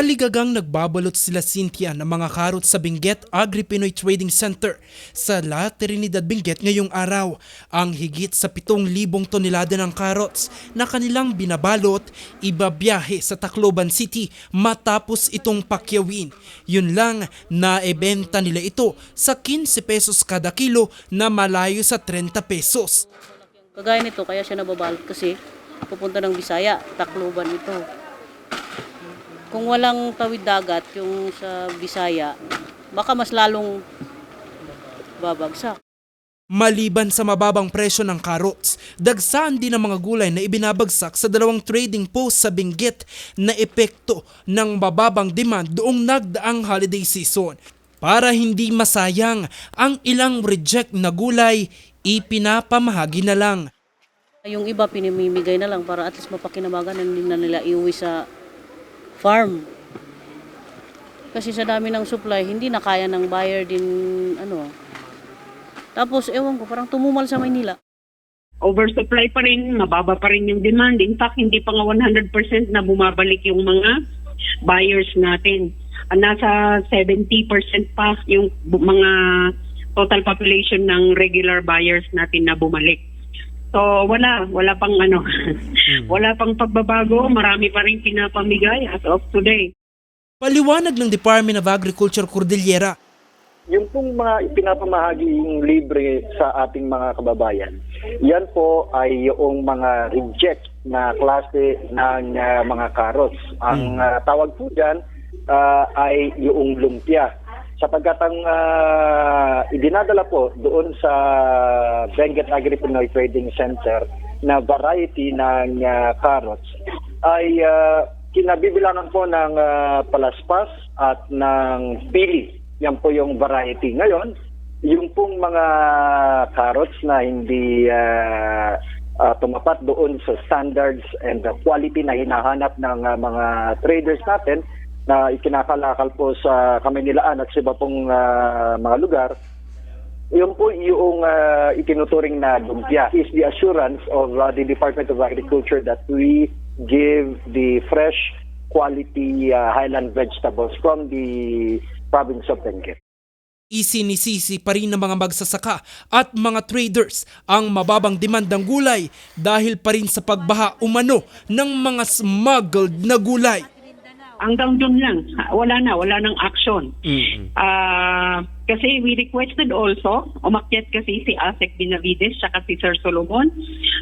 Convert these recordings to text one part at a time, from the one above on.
Aligagang nagbabalot sila Cynthia ng mga karot sa Benguet Agri-Pinoy Trading Center sa La Trinidad Benguet ngayong araw. Ang higit sa 7,000 tonelada ng karots na kanilang binabalot, ibabiyahe sa Tacloban City matapos itong pakyawin. Yun lang, naebenta nila ito sa 15 pesos kada kilo na malayo sa 30 pesos. Kagaya nito, kaya siya nababalot kasi pupunta ng Bisaya, Tacloban ito. Kung walang tawid dagat yung sa Bisaya, baka mas lalong babagsak. Maliban sa mababang presyo ng carrots, dagsaan din ang mga gulay na ibinabagsak sa dalawang trading post sa Benguet na epekto ng mababang demand doong nagdaang holiday season. Para hindi masayang ang ilang reject na gulay, ipinapamahagi na lang. Yung iba pinimimigay na lang para at least mapakinabangan na hindi na nila iuwi sa farm. Kasi sa dami ng supply, hindi na kaya ng buyer din ano. Tapos ewan ko, parang tumumal sa Maynila. oversupply pa rin, mababa pa rin yung demand. In fact, hindi pa nga 100% na bumabalik yung mga buyers natin. Ah, Nasa 70% pa yung bu- mga total population ng regular buyers natin na bumalik. So wala, wala pang ano, wala pang pagbabago, marami pa rin pinapamigay as of today. Paliwanag ng Department of Agriculture Cordillera, yung pong mga ipinapamahagi yung libre sa ating mga kababayan, yan po ay yung mga reject na klase ng ah, mga carrots. Ang ah, tawag po dyan ah, ay yung lumpia. Sapagkat ang ah, idinadala po doon sa Benguet Agri-Pinoy Trading Center na variety ng ah, carrots ay ah, kinabibilangan po ng ah, palaspas at ng pili. Yan po yung variety. Ngayon, yung pong mga carrots na hindi ah, ah, tumapat doon sa standards and the quality na hinahanap ng ah, mga traders natin na ikinakalakal po sa Kamaynilaan at sa iba pong ah, mga lugar, yun po yung uh, itinuturing na lumpia is the assurance of uh, the Department of Agriculture that we give the fresh quality uh, highland vegetables from the province of Benguet. Isinisisi pa rin ng mga magsasaka at mga traders ang mababang demand ng gulay dahil pa rin sa pagbaha umano ng mga smuggled na gulay. Hanggang doon lang, wala na, wala nang action. Ah, kasi we requested also, umakyat kasi si Asek Binavides saka si Sir Solomon.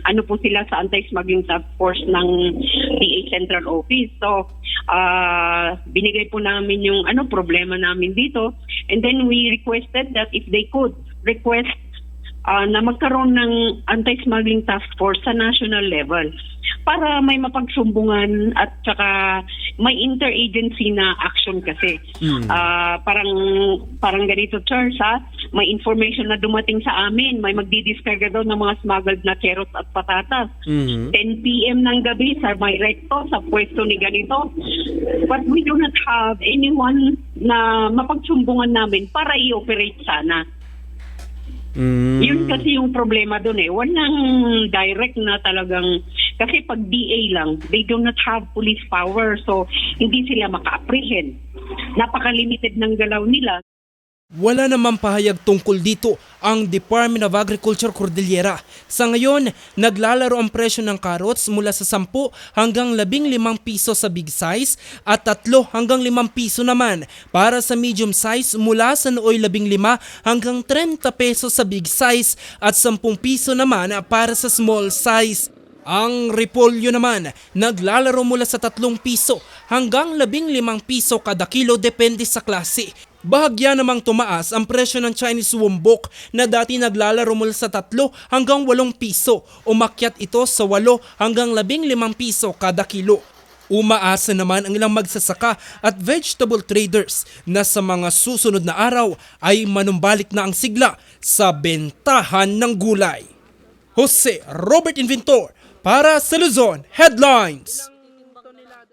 Ano po sila sa Anti-Smuggling Task Force ng PA Central Office. So, ah, binigay po namin yung ano problema namin dito. And then we requested that if they could request ah, na magkaroon ng Anti-Smuggling Task Force sa national level para may mapagsumbungan at saka may interagency na action kasi. Ah, parang parang ganito Charles ha, may information na dumating sa amin, may magdidiskarga daw ng mga smuggled na carrots at patatas. 10 p.m. ng gabi sa may recto, sa pwesto ni ganito. But we do not have anyone na mapagsumbungan namin para i-operate sana. Yun kasi yung problema doon eh. Walang direct na talagang, kasi pag DA lang, they do not have police power. So, hindi sila maka-apprehend. Napaka-limited ng galaw nila. Wala namang pahayag tungkol dito ang Department of Agriculture Cordillera. Sa ngayon, naglalaro ang presyo ng carrots mula sa 10 hanggang 15 piso sa big size at 3 hanggang 5 piso naman para sa medium size mula sa nooy 15 hanggang 30 peso sa big size at 10 piso naman para sa small size. Ang repolyo naman, naglalaro mula sa 3 piso hanggang 15 piso kada kilo depende sa klase. Bahagya namang tumaas ang presyo ng Chinese Wombok na dati naglalaro mula sa 3 hanggang 8 piso. Umakyat ito sa 8 hanggang 15 piso kada kilo. Umaasa naman ang ilang magsasaka at vegetable traders na sa mga susunod na araw ay manumbalik na ang sigla sa bentahan ng gulay. Jose Robert Inventor para sa Luzon Headlines.